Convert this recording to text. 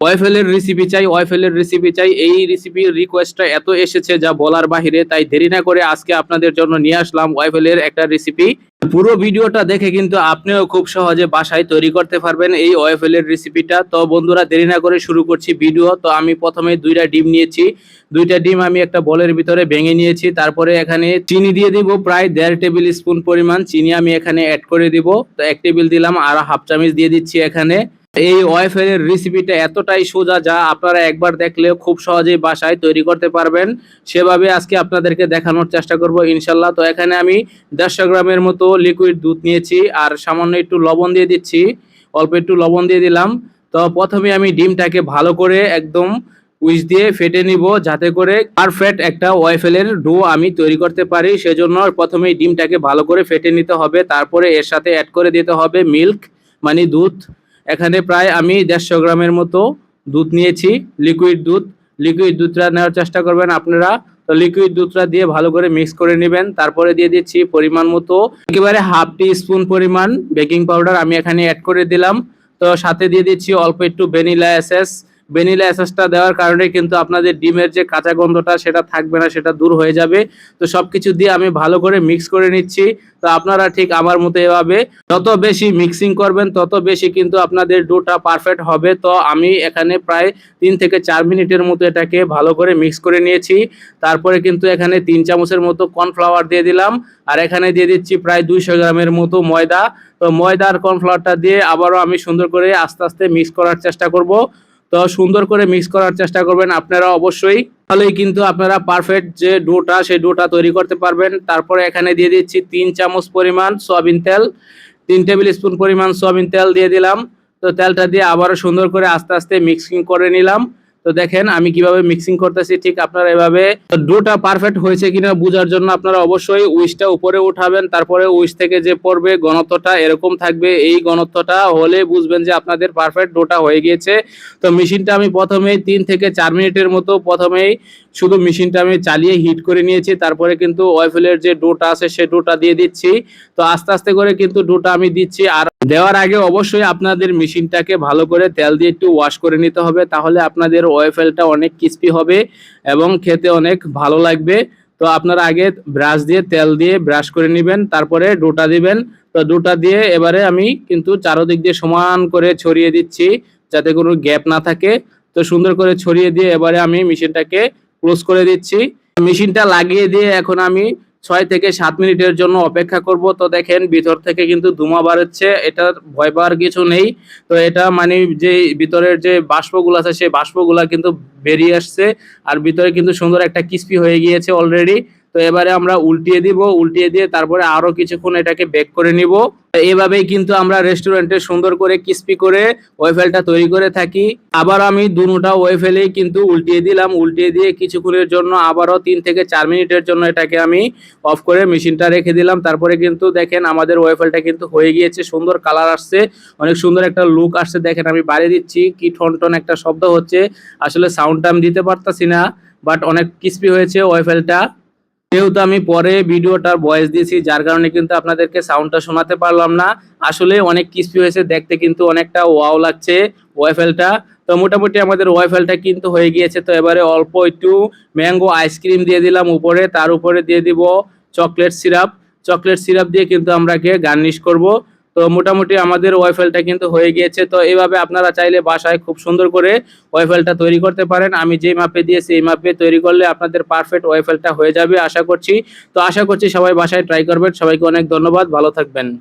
ওয়াইফেলের recipe চাই ওয়াইফেলের recipe চাই। এই রেসিপির রিকোয়েস্টটা এত এসেছে যা বলার বাহিরে, তাই দেরি না করে আজকে আপনাদের জন্য নিয়ে আসলাম ওয়াইফেলের একটা রেসিপি পুরো ভিডিওটা দেখে কিন্তু আপনিও খুব সহজে বাসায় তৈরি করতে পারবেন এই ওয়াইফেলের রেসিপিটা তো বন্ধুরা, দেরি না করে শুরু করছি ভিডিও তো আমি প্রথমে দুইটা ডিম নিয়েছি। দুইটা ডিম আমি একটা বলের ভিতরে ভেঙে নিয়েছি। তারপরে এখানে চিনি দিয়ে দিব, প্রায় দেড় টেবিল স্পুন পরিমাণ। চিনি আমি এখানে অ্যাড করে দিব। তো এক টেবিল দিলাম আর হাফ চামচ দিয়ে দিচ্ছি এখানে। এই ওয়াইফাইয়ের রেসিপিটা এতটাই সোজা যা আপনারা একবার দেখলে খুব সহজেই বাসায় তৈরি করতে পারবেন। সেভাবে আজকে আপনাদেরকে দেখানোর চেষ্টা করব ইনশাল্লাহ। তো এখানে আমি দেড়শো গ্রামের মতো লিকুইড দুধ নিয়েছি আর সামান্য একটু লবণ দিয়ে দিচ্ছি। অল্প একটু লবণ দিয়ে দিলাম। তো প্রথমে আমি ডিমটাকে ভালো করে একদম উইচ দিয়ে ফেটে নিব যাতে করে পারফেক্ট একটা ওয়াইফেলের ডো আমি তৈরি করতে পারি। সেজন্য প্রথমেই ডিমটাকে ভালো করে ফেটে নিতে হবে। তারপরে এর সাথে অ্যাড করে দিতে হবে মিল্ক মানে দুধ। এখানে প্রায় আমি দেড়শো গ্রামের মতো দুধ নিয়েছি লিকুইড দুধ। লিকুইড দুধটা নেওয়ার চেষ্টা করবেন আপনারা। তো লিকুইড দুধটা দিয়ে ভালো করে মিক্স করে নেবেন। তারপরে দিয়ে দিচ্ছি পরিমাণ মতো একেবারে হাফ টি স্পুন পরিমাণ বেকিং পাউডার আমি এখানে অ্যাড করে দিলাম। তো সাথে দিয়ে দিচ্ছি অল্প একটু ভ্যানিলা এসেস ভ্যানিলা এসেসটা দেওয়ার কারণে কিন্তু আপনাদের ডিমের যে কাঁচা গন্ধটা সেটা থাকবে না, সেটা দূর হয়ে যাবে। তো সব কিছু দিয়ে আমি ভালো করে মিক্স করে নিচ্ছি। তো আপনারা ঠিক আমার মতো এভাবে যত বেশি মিক্সিং করবেন, তত বেশি কিন্তু আপনাদের ডোটা পারফেক্ট হবে। তো আমি এখানে প্রায় তিন থেকে চার মিনিটের মতো এটাকে ভালো করে মিক্স করে নিয়েছি। তারপরে কিন্তু এখানে তিন চামচের মতো কর্নফ্লাওয়ার দিয়ে দিলাম। আর এখানে দিয়ে দিচ্ছি প্রায় দুইশো গ্রামের মতো ময়দা। তো ময়দা আর কর্নফ্লাওয়ারটা দিয়ে আবারও আমি সুন্দর করে আস্তে আস্তে মিক্স করার চেষ্টা করব। তো সুন্দর করে মিক্স করার চেষ্টা করবেন। আপনারা অবশ্যই তাহলেই কিন্তু আপনারা পারফেক্ট যে ডোটা, সেই ডোটা তৈরি করতে পারবেন। তারপরে এখানে দিয়ে দিচ্ছি তিন চামচ পরিমাণ সয়াবিন তেল, তিন টেবিল স্পুন পরিমাণ সয়াবিন তেল দিয়ে দিলাম। তো তেলটা দিয়ে আবারও সুন্দর করে আস্তে আস্তে মিক্সিং করে নিলাম। তো দেখেন, আমি কীভাবে মিক্সিং করতেছি, ঠিক আপনারা এভাবে ডোটা পারফেক্ট হয়েছে কিনা বোঝার জন্য আপনারা অবশ্যই উইসটা উপরে উঠাবেন, তারপরে উইস থেকে যে পড়বে ঘনত্বটা এরকম থাকবে, এই ঘনত্বটা হলে বুঝবেন যে আপনাদের পারফেক্ট ডোটা হয়ে গিয়েছে। তো মেশিনটা আমি প্রথমেই তিন থেকে চার মিনিটের মতো প্রথমেই শুধু মেশিনটা আমি চালিয়ে হিট করে নিয়েছি, তারপরে কিন্তু ওয়েফেলের যে ডোটা আছে সে ডোটা দিয়ে দিচ্ছি। তো আস্তে আস্তে করে কিন্তু ডোটা আমি দিচ্ছি আর দেওয়ার আগে অবশ্যই আপনাদের মেশিনটাকে ভালো করে তেল দিয়ে একটু ওয়াশ করে নিতে হবে, তাহলে আপনাদের ওয়েফেলটা অনেক ক্রিস্পি হবে এবং খেতে অনেক ভালো লাগবে। তো আপনারা আগে ব্রাশ দিয়ে তেল দিয়ে ব্রাশ করে নেবেন, তারপরে ডোটা দিবেন। তো ডোটা দিয়ে এবারে আমি কিন্তু চারোদিক দিয়ে সমান করে ছড়িয়ে দিচ্ছি যাতে কোনো গ্যাপ না থাকে। তো সুন্দর করে ছড়িয়ে দিয়ে এবারে আমি মেশিনটাকে ক্লোজ করে দিচ্ছি। মেশিনটা লাগিয়ে দিয়ে এখন আমি ছয় থেকে সাত মিনিটের জন্য অপেক্ষা করব। তো দেখেন, ভিতর থেকে কিন্তু ধুমা বাড়াচ্ছে এটার ভয় পাওয়ার কিছু নেই। তো এটা মানে যে ভিতরের যে বাষ্পগুলো আছে, সেই বাষ্পগুলা কিন্তু বেরিয়ে আসছে, আর ভিতরে কিন্তু সুন্দর একটা কিস্পি হয়ে গিয়েছে অলরেডি। তো এবারে আমরা উল্টিয়ে দিব, উল্টিয়ে দিয়ে তারপরে আরও কিছুক্ষণ এটাকে বেক করে নিব। এভাবেই কিন্তু আমরা রেস্টুরেন্টে সুন্দর করে ক্রিস্পি করে ওয়েফেলটা তৈরি করে থাকি। আবার আমি দুটা ওয়েফেলেই কিন্তু উল্টিয়ে দিলাম, উল্টিয়ে দিয়ে কিছুক্ষণের জন্য আবারও তিন থেকে চার মিনিটের জন্য এটাকে আমি অফ করে মেশিনটা রেখে দিলাম। তারপরে কিন্তু দেখেন আমাদের ওয়েফেলটা কিন্তু হয়ে গিয়েছে, সুন্দর কালার আসছে, অনেক সুন্দর একটা লুক আসছে। দেখেন আমি বাড়িয়ে দিচ্ছি, কি ঠন ঠন একটা শব্দ হচ্ছে। আসলে সাউন্ডটা আমি দিতে পারতাছি না বাট অনেক ক্রিস্পি হয়েছে ওয়েফেলটা যেহেতু আমি পরে ভিডিওটার ভয়েস দিয়েছি, যার কারণে কিন্তু আপনাদেরকে সাউন্ডটা শোনাতে পারলাম না। আসলে অনেক কিস্পি হয়েছে, দেখতে কিন্তু অনেকটা ওয়াও লাগছে ওয়াইফেলটা তো মোটামুটি আমাদের ওয়াইফেলটা কিন্তু হয়ে গিয়েছে। তো এবারে অল্প একটু ম্যাঙ্গো আইসক্রিম দিয়ে দিলাম উপরে, তার উপরে দিয়ে দিব চকলেট সিরাপ চকলেট সিরাপ দিয়ে কিন্তু আমরাকে গার্নিশ করব। তো মোটামুটি আমাদের ওয়াইফেলটা কিন্তু হয়ে গিয়েছে। তো এইভাবে আপনারা চাইলে বাসায় খুব সুন্দর করে ওয়াইফাইলটা তৈরি করতে পারেন। আমি যে মাপে দিয়েছি এই মাপে তৈরি করলে আপনাদের পারফেক্ট ওয়াইফেলটা হয়ে যাবে, আশা করছি। তো আশা করছি সবাই বাসায় ট্রাই করবেন। সবাইকে অনেক ধন্যবাদ। ভালো থাকবেন।